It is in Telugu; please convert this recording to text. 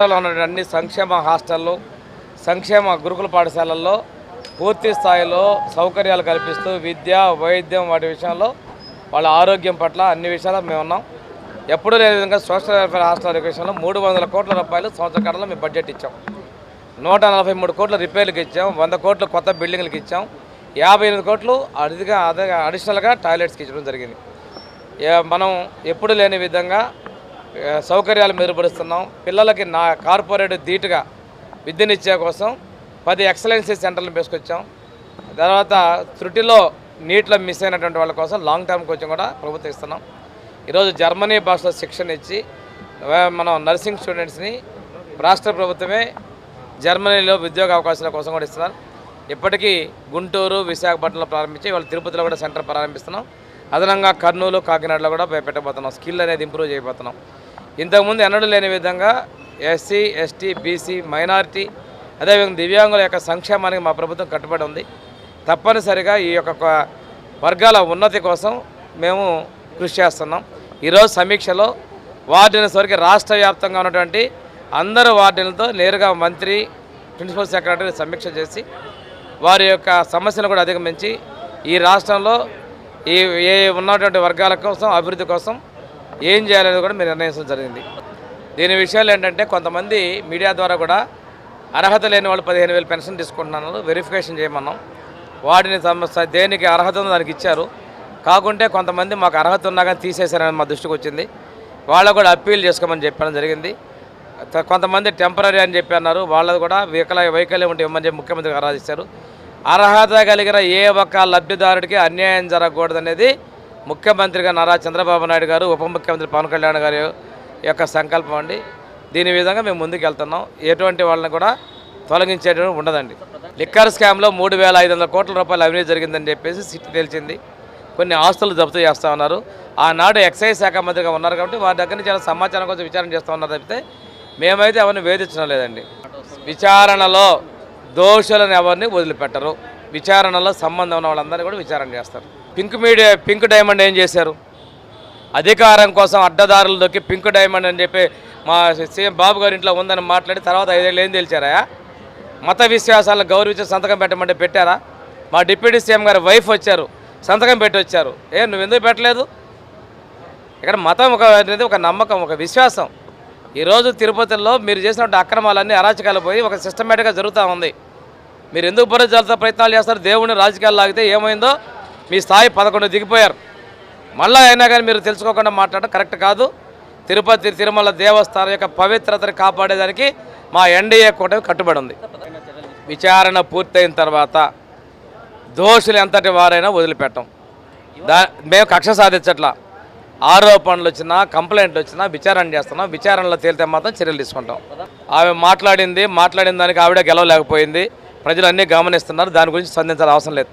జిల్లాలో ఉన్న అన్ని సంక్షేమ హాస్టళ్ళు సంక్షేమ గురుకుల పాఠశాలల్లో పూర్తి స్థాయిలో సౌకర్యాలు కల్పిస్తూ విద్య వైద్యం వాటి విషయంలో వాళ్ళ ఆరోగ్యం పట్ల అన్ని విషయాలు మేము ఉన్నాం. ఎప్పుడూ లేని విధంగా సోషల్ వెల్ఫేర్ హాస్టల్ ఎడ్యుకేషన్లో మూడు వందల కోట్ల రూపాయలు సంవత్సర కాలంలో మేము బడ్జెట్ ఇచ్చాం. నూట నలభై మూడు కోట్ల రిపేర్లకు ఇచ్చాం వంద కోట్లు కొత్త బిల్డింగ్లకు ఇచ్చాం యాభై ఎనిమిది కోట్లు అదిగా అదే అడిషనల్గా టాయిలెట్స్కి ఇచ్చడం జరిగింది. మనం ఎప్పుడు లేని విధంగా సౌకర్యాలు మెరుగుపరుస్తున్నాం. పిల్లలకి నా కార్పొరేట్ ధీటుగా విద్యనిచ్చే కోసం పది ఎక్సలెన్సీ సెంటర్లు వేసుకొచ్చాం. తర్వాత త్రుటిలో నీటిలో మిస్ అయినటువంటి వాళ్ళ కోసం లాంగ్ టర్మ్ కోచింగ్ కూడా ప్రభుత్వం ఇస్తున్నాం. ఈరోజు జర్మనీ భాషలో శిక్షణ ఇచ్చి మనం నర్సింగ్ స్టూడెంట్స్ని రాష్ట్ర ప్రభుత్వమే జర్మనీలో ఉద్యోగ అవకాశాల కోసం కూడా ఇస్తున్నారు. ఇప్పటికీ గుంటూరు విశాఖపట్నంలో ప్రారంభించి వాళ్ళు తిరుపతిలో కూడా సెంటర్ ప్రారంభిస్తున్నాం. అదనంగా కర్నూలు కాకినాడలో కూడా పెట్టబోతున్నాం స్కిల్ అనేది ఇంప్రూవ్ చేయబోతున్నాం. ఇంతకుముందు ఎన్నడూ లేని విధంగా ఎస్సీ ఎస్టీ బీసీ మైనారిటీ అదేవిధంగా దివ్యాంగుల యొక్క సంక్షేమానికి మా ప్రభుత్వం కట్టుబడి ఉంది. తప్పనిసరిగా ఈ యొక్క వర్గాల ఉన్నతి కోసం మేము కృషి చేస్తున్నాం. ఈరోజు సమీక్షలో వార్డుని వరకు రాష్ట్ర వ్యాప్తంగా ఉన్నటువంటి అందరు వార్డులతో నేరుగా మంత్రి ప్రిన్సిపల్ సెక్రటరీ సమీక్ష చేసి వారి యొక్క సమస్యను కూడా అధిగమించి ఈ రాష్ట్రంలో ఈ ఏ ఉన్నటువంటి వర్గాల కోసం అభివృద్ధి కోసం ఏం చేయాలనేది కూడా మీరు నిర్ణయించడం జరిగింది. దీని విషయాలు ఏంటంటే కొంతమంది మీడియా ద్వారా కూడా అర్హత లేని వాళ్ళు పదిహేను వేలు పెన్షన్ తీసుకుంటున్నారు వెరిఫికేషన్ చేయమన్నాం. వాటిని దేనికి అర్హత ఉందో దానికి ఇచ్చారు. కాకుంటే కొంతమంది మాకు అర్హత ఉన్నా కానీ తీసేశారని మా దృష్టికి వచ్చింది. వాళ్ళకు కూడా అప్పీల్ చేసుకోమని చెప్పడం జరిగింది. కొంతమంది టెంపరీ అని చెప్పి అన్నారు. వాళ్ళది కూడా వికల వైకల్యం ఉంటే ఇవ్వమని చెప్పి ముఖ్యమంత్రి గారు అర్హత కలిగిన ఏ ఒక్క లబ్ధిదారుడికి అన్యాయం జరగకూడదనేది ముఖ్యమంత్రిగా నారా చంద్రబాబు నాయుడు గారు ఉప ముఖ్యమంత్రి పవన్ కళ్యాణ్ గారి యొక్క సంకల్పం అండి. దీని విధంగా మేము ముందుకు వెళ్తున్నాం. ఎటువంటి వాళ్ళని కూడా తొలగించేటువంటి ఉండదండి. లిక్కర్ స్కామ్లో మూడు వేల ఐదు వందల కోట్ల రూపాయలు అవినీతి జరిగిందని చెప్పేసి సిట్టి తేల్చింది కొన్ని ఆస్తులు జప్తు చేస్తూ ఉన్నారు. ఆనాడు ఎక్సైజ్ శాఖ మంత్రిగా ఉన్నారు కాబట్టి వారి దగ్గర నుంచి చాలా సమాచారం కోసం విచారణ చేస్తూ ఉన్నారు తప్పితే మేమైతే అవన్నీ వేధించడం లేదండి. విచారణలో దోషులను ఎవరిని వదిలిపెట్టరు. విచారణలో సంబంధం ఉన్న వాళ్ళందరినీ కూడా విచారణ చేస్తారు. పింక్ మీడియా పింక్ డైమండ్ ఏం చేశారు? అధికారం కోసం అడ్డదారులు దొక్కి పింక్ డైమండ్ అని చెప్పి మా సీఎం బాబు గారి ఇంట్లో ఉందని మాట్లాడి తర్వాత ఐదేళ్ళు ఏం తెలిచారా? మత విశ్వాసాలను గౌరవించి సంతకం పెట్టమంటే పెట్టారా? మా డిప్యూటీ సీఎం గారి వైఫ్ వచ్చారు సంతకం పెట్టి వచ్చారు. ఏ నువ్వు ఎందుకు పెట్టలేదు? ఇక్కడ మతం ఒక అనేది ఒక నమ్మకం ఒక విశ్వాసం. ఈరోజు తిరుపతిలో మీరు చేసినటువంటి అక్రమాలన్నీ అరాచకాలు పోయి ఒక సిస్టమేటిక్గా జరుగుతూ ఉంది. మీరు ఎందుకు భరించాల్సిన ప్రయత్నాలు చేస్తారు? దేవుడిని రాజకీయాలు లాగితే ఏమైందో మీ స్థాయి పదకొండు దిగిపోయారు. మళ్ళీ అయినా కానీ మీరు తెలుసుకోకుండా మాట్లాడడం కరెక్ట్ కాదు. తిరుపతి తిరుమల దేవస్థానం యొక్క పవిత్రతను కాపాడేదానికి మా ఎన్డీఏ కూటమి కట్టుబడి ఉంది. విచారణ పూర్తయిన తర్వాత దోషులు ఎంతటి వారైనా వదిలిపెట్టం. దా మేము కక్ష సాధించట్లా. ఆరోపణలు వచ్చినా కంప్లైంట్లు వచ్చినా విచారణ చేస్తున్నాం. విచారణలో తేలితే మాత్రం చర్యలు తీసుకుంటాం. ఆమె మాట్లాడింది మాట్లాడిన దానికి ఆవిడ గెలవలేకపోయింది. ప్రజలు అన్నీ గమనిస్తున్నారు. దాని గురించి స్పందించాల్సిన అవసరం లేదు.